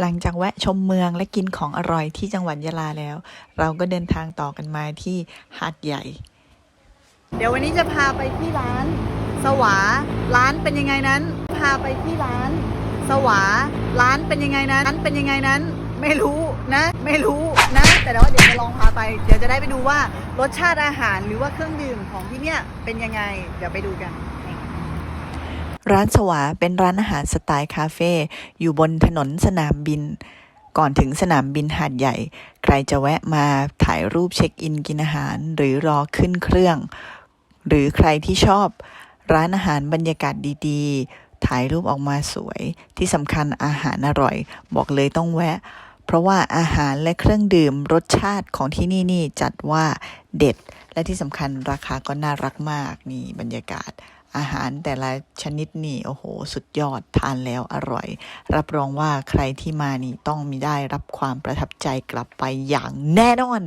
หลังจากแวะชมเมืองและกินของอร่อยที่จังหวัดยะลาแล้ว เราก็เดินทางต่อกันมาที่หาดใหญ่ เดี๋ยววันนี้จะพาไปที่ร้าน สวาร้านเป็นยังไงนั้น พาไปที่ร้าน สวาร้านเป็นยังไงนั้นเป็นยังไงนั้น ไม่รู้นะ ไม่รู้นะ แต่ว่าเดี๋ยวจะลองพาไป เดี๋ยวจะได้ไปดูว่ารสชาติอาหารหรือว่าเครื่องดื่มของที่เนี่ยเป็นยังไง เดี๋ยวไปดูกัน ร้านสวาเป็นร้านอาหารสไตล์คาเฟ่อยู่บนถนนสนามบิน ก่อนถึงสนามบินหาดใหญ่ ใครจะแวะมาถ่ายรูปเช็คอินกินอาหาร หรือรอขึ้นเครื่อง หรือใครที่ชอบร้านอาหารบรรยากาศดีๆ ถ่ายรูปออกมาสวย ที่สำคัญอาหารอร่อย บอกเลยต้องแวะ เพราะว่าอาหารและเครื่องดื่มรสชาติของที่นี่นี่จัดว่าเด็ด และที่สำคัญราคาก็น่ารักมากนี่บรรยากาศอาหารแต่ละชนิดนี่โอ้โห สุดยอดทานแล้วอร่อย รับรองว่าใครที่มานี่ต้องมีได้รับความประทับใจกลับไปอย่างแน่นอน